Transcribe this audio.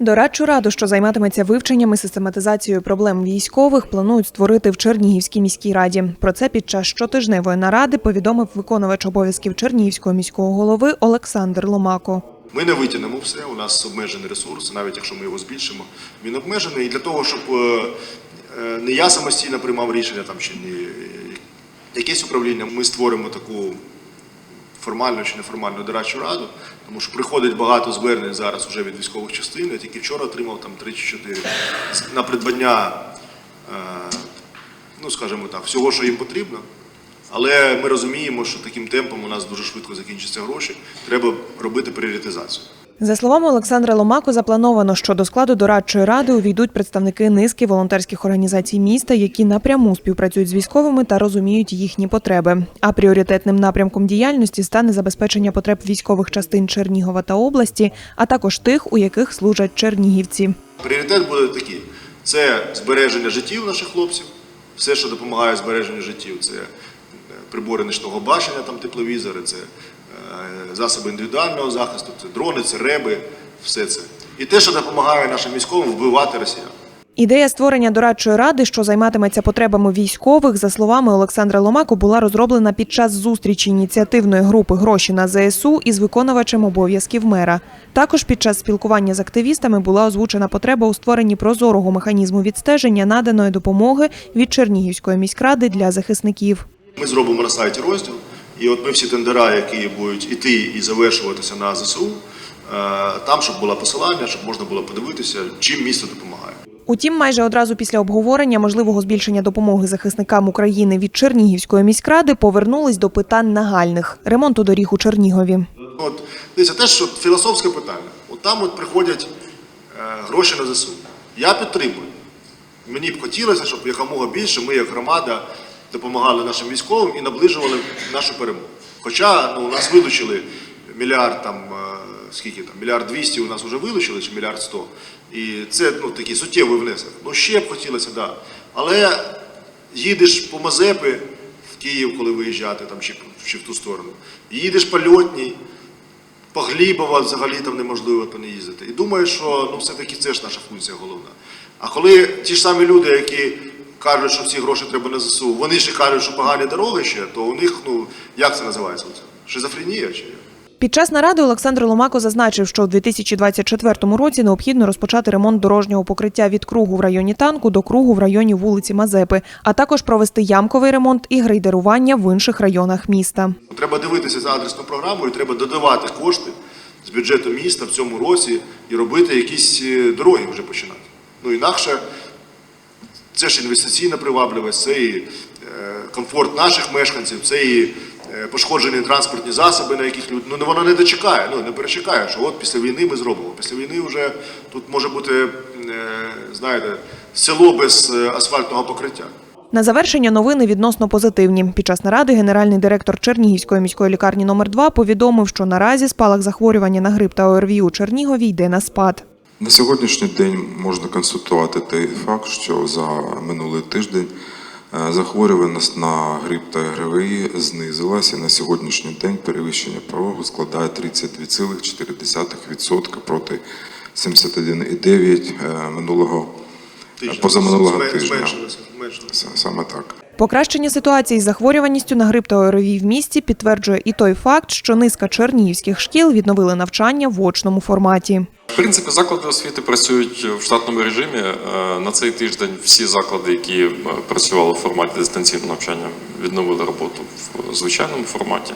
Дорадчу раду, що займатиметься вивченням і систематизацією проблем військових, планують створити в Чернігівській міській раді. Про це під час щотижневої наради повідомив виконувач обов'язків Чернігівського міського голови Олександр Ломако. Ми не витягнемо все, у нас обмежений ресурс, навіть якщо ми його збільшимо, він обмежений. І для того, щоб е, е, не я самостійно приймав рішення там, чи не якесь управління, ми створимо таку формальну чи неформальну дорадчу раду, тому що приходить багато звернень зараз вже від військових частин. Я тільки вчора отримав там 3 чи 4 на придбання, е, ну скажімо так, всього, що їм потрібно. Але ми розуміємо, що таким темпом у нас дуже швидко закінчаться гроші. Треба робити пріоритизацію. За словами Олександра Ломако, заплановано, що до складу дорадчої ради увійдуть представники низки волонтерських організацій міста, які напряму співпрацюють з військовими та розуміють їхні потреби. А пріоритетним напрямком діяльності стане забезпечення потреб військових частин Чернігова та області, а також тих, у яких служать чернігівці. Пріоритет буде такий: це збереження життів наших хлопців, все, що допомагає збереженню життів, це прибори нічного бачення, там тепловізори, це е, засоби індивідуального захисту, це дрони, це реби, все це. І те, що допомагає нашим військовим вбивати росіян. Ідея створення дорадчої ради, що займатиметься потребами військових, за словами Олександра Ломако, була розроблена під час зустрічі ініціативної групи Гроші на ЗСУ із виконувачем обов'язків мера. Також під час спілкування з активістами була озвучена потреба у створенні прозорого механізму відстеження наданої допомоги від Чернігівської міськради для захисників. Ми зробимо на сайті розділ, і от ми всі тендера, які будуть іти і завершуватися на ЗСУ, е, там, щоб було посилання, щоб можна було подивитися, чим місто допомагає. Утім, майже одразу після обговорення можливого збільшення допомоги захисникам України від Чернігівської міськради повернулись до питань нагальних ремонту доріг у Чернігові. От дивіться, теж що філософське питання. От там от приходять е, гроші на ЗСУ. Я підтримую. Мені б хотілося, щоб якомога більше ми, як громада, допомагали нашим військовим і наближували нашу перемогу. Хоча ну, у нас вилучили мільярд там, е, скільки там, мільярд двісті у нас вже вилучили, чи мільярд сто. І це ну, такий суттєвий внесок. Ну ще б хотілося. Да. Але їдеш по Мазепи в Київ, коли виїжджати там, чи, чи в ту сторону. Їдеш по льотній, по Глібова взагалі там неможливо по не їздити. І думаю, що ну, все-таки це ж наша функція головна. А коли ті ж самі люди, які кажуть, що всі гроші треба на ЗСУ, вони ще кажуть, що погані дороги ще, то у них, ну, як це називається? Шизофренія чи? Під час наради Олександр Ломако зазначив, що у 2024 році необхідно розпочати ремонт дорожнього покриття від кругу в районі танку до кругу в районі вулиці Мазепи, а також провести ямковий ремонт і грейдерування в інших районах міста. Треба дивитися за адресну програму і треба додавати кошти з бюджету міста в цьому році і робити якісь е, дороги вже починати. Ну інакше це ж інвестиційна привабливість, це і е, комфорт наших мешканців, це і е, пошкоджені транспортні засоби, на яких люди. Ну воно не дочекає, ну не перечекає, що от після війни ми зробимо. Після війни вже тут може бути, е, знаєте, село без асфальтного покриття. На завершення новини відносно позитивні. Під час наради генеральний директор Чернігівської міської лікарні номер 2 повідомив, що наразі спалах захворювання на грип та ОРВІ у Чернігові йде на спад. На сьогоднішній день можна констатувати той факт, що за минулий тиждень е, захворюваність на грип та ГРВІ знизилась і на сьогоднішній день перевищення порогу складає 32,4% проти 71,9% е, минулого. Позаминулого тижня. Саме так. Покращення ситуації з захворюваністю на грип та ОРВІ в місті підтверджує і той факт, що низка чернігівських шкіл відновили навчання в очному форматі. В принципі, заклади освіти працюють в штатному режимі. Е, На цей тиждень всі заклади, які е, працювали в форматі дистанційного навчання, відновили роботу в звичайному форматі.